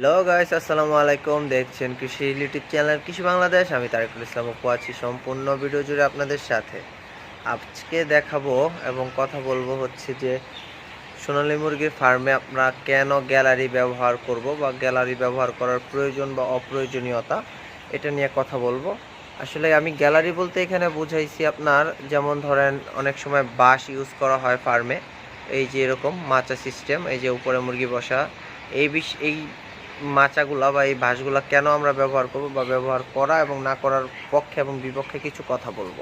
Hello guys আসসালামু আলাইকুম। দেখছেন কৃষি ইউটিউব চ্যানেল কৃষি বাংলাদেশ। আমি তারিকুল ইসলাম অপু আছি সম্পূর্ণ ভিডিও জুড়ে আপনাদের সাথে। আজকে দেখাবো এবং কথা বলব হচ্ছে যে, সোনালী মুরগির ফার্মে আমরা কেন গ্যালারি ব্যবহার করব বা গ্যালারি ব্যবহার করার প্রয়োজন বা অপ্রয়োজনীয়তা, এটা নিয়ে কথা বলব। আসলে আমি গ্যালারি বলতে এখানে বুঝাইছি আপনার, যেমন ধরেন অনেক সময় বাঁশ ইউজ করা হয় ফার্মে, এই যে এরকম মাচা সিস্টেম এই যে উপরে মুরগি বসা, এই বিষ এই মাচাগুলা বা এই বাঁশগুলা কেন আমরা ব্যবহার করব বা ব্যবহার করা এবং না করার পক্ষে এবং বিপক্ষে কিছু কথা বলব?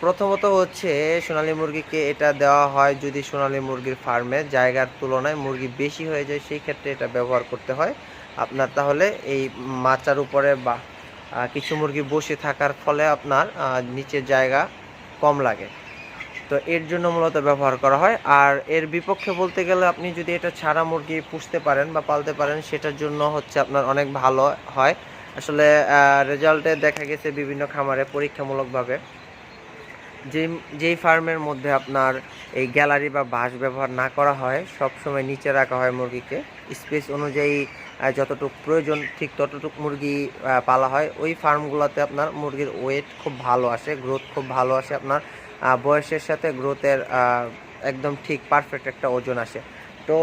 প্রথমত হচ্ছে সোনালী মুরগিকে এটা দেওয়া হয় যদি সোনালী মুরগির ফার্মে জায়গার তুলনায় মুরগি বেশি হয়ে যায়, সেই ক্ষেত্রে এটা ব্যবহার করতে হয়। আপনার তাহলে এই মাচার উপরে বা কিছু মুরগি বসে থাকার ফলে আপনার নিচের জায়গা কম লাগে। তো এর জন্য মূলত ব্যবহার করা হয়। আর এর বিপক্ষে বলতে গেলে আপনি যদি এটা ছাড়া মুরগি পুষতে পারেন বা পালতে পারেন, সেটার জন্য হচ্ছে আপনার অনেক ভালো হয়। আসলে রেজাল্টে দেখা গেছে বিভিন্ন খামারে পরীক্ষামূলকভাবে। যে, যেই ফার্মের মধ্যে আপনার এই গ্যালারি বা বাঁশ ব্যবহার না করা হয় সব সময় নিচে রাখা হয় মুরগিকে। স্পেস অনুযায়ী যতটুকু প্রয়োজন ঠিক ততটুক মুরগি পালা হয়। ওই ফার্মগুলোতে আপনার মুরগির ওয়েট খুব ভালো আসে, গ্রোথ খুব ভালো আসে আপনার। বয়সের সাথে গ্রোথের একদম ঠিক পারফেক্ট একটা ওজন আসে। তো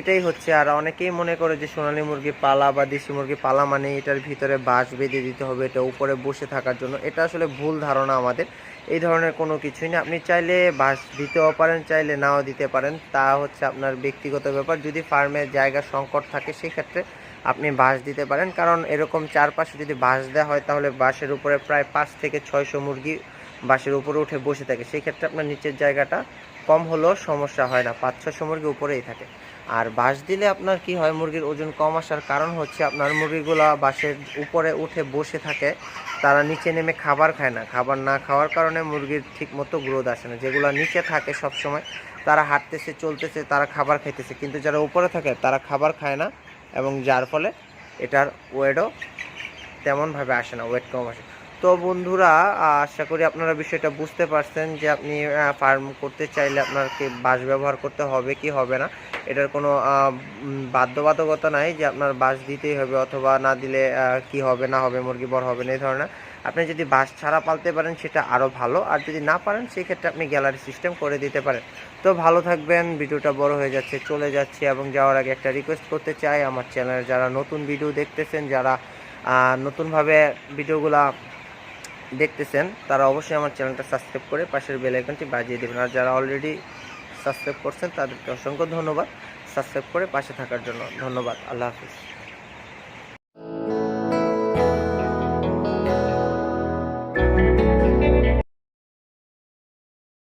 এটাই হচ্ছে, আর অনেকেই মনে করে যে সোনালী মুরগি পালা বা দেশি মুরগি পালা মানে এটার ভিতরে বাঁশ বেঁধে দিতে হবে, এটা উপরে বসে থাকার জন্য। এটা আসলে ভুল ধারণা আমাদের। এই ধরনের কোনো কিছুই না। আপনি চাইলে বাঁশ দিতেও পারেন, চাইলে নাও দিতে পারেন। তা হচ্ছে আপনার ব্যক্তিগত ব্যাপার। যদি ফার্মে জায়গা সংকট থাকে, সেক্ষেত্রে আপনি বাঁশ দিতে পারেন। কারণ এরকম চারপাশে যদি বাঁশ দেওয়া হয়, তাহলে বাঁশের উপরে প্রায় পাঁচ থেকে ছয়শো মুরগি বাঁশের উপরে উঠে বসে থাকে। সেই ক্ষেত্রে আপনার নিচের জায়গাটা কম হলেও সমস্যা হয় না। পাঁচ ছশো মুরগি উপরেই থাকে। আর বাঁশ দিলে আপনার কি হয়, মুরগির ওজন কম আসার কারণ হচ্ছে আপনার মুরগিগুলো বাঁশের উপরে উঠে বসে থাকে। তারা নিচে নেমে খাবার খায় না। খাবার না খাওয়ার কারণে মুরগির ঠিক মতো গ্রোথ আসে না। যেগুলো নিচে থাকে সব সময় তারা হাঁটতেছে, চলতেছে, তারা খাবার খাইতেছে। কিন্তু যারা উপরে থাকে, তারা খাবার খায় না এবং যার ফলে এটার ওয়েটও তেমনভাবে আসে না ওয়েট কম আসে। তো বন্ধুরা, আশা করি আপনারা বিষয়টা বুঝতে পারছেন যে আপনি ফার্ম করতে চাইলে আপনাকে বাঁশ ব্যবহার করতে হবে কি হবে না। এটার কোনো বাধ্যবাধকতা নাই যে আপনার বাঁশ দিতেই হবে অথবা না দিলে কি হবে, না হবে, মুরগি বড় হবে না, এই ধরনের। আপনি যদি বাঁশ ছাড়া পালতে পারেন সেটা আরও ভালো, আর যদি না পারেন সেই ক্ষেত্রে আপনি গ্যালারি সিস্টেম করে দিতে পারেন। তো ভালো থাকবেন, ভিডিওটা বড় হয়ে যাচ্ছে, চলে যাচ্ছে, এবং যাওয়ার আগে একটা রিকোয়েস্ট করতে চাই। আমার চ্যানেলে যারা নতুন ভিডিও দেখতেছেন, যারা নতুনভাবে ভিডিওগুলা দেখতেছেন, তারা অবশ্যই আমার চ্যানেলটা সাবস্ক্রাইব করে পাশের বেলাইকনটি বাজিয়ে দেবেন। আর যারা অলরেডি সাবস্ক্রাইব করছেন, তাদেরকে অসংখ্য ধন্যবাদ। সাবস্ক্রাইব করে পাশে থাকার জন্য ধন্যবাদ। আল্লাহ হাফিজ।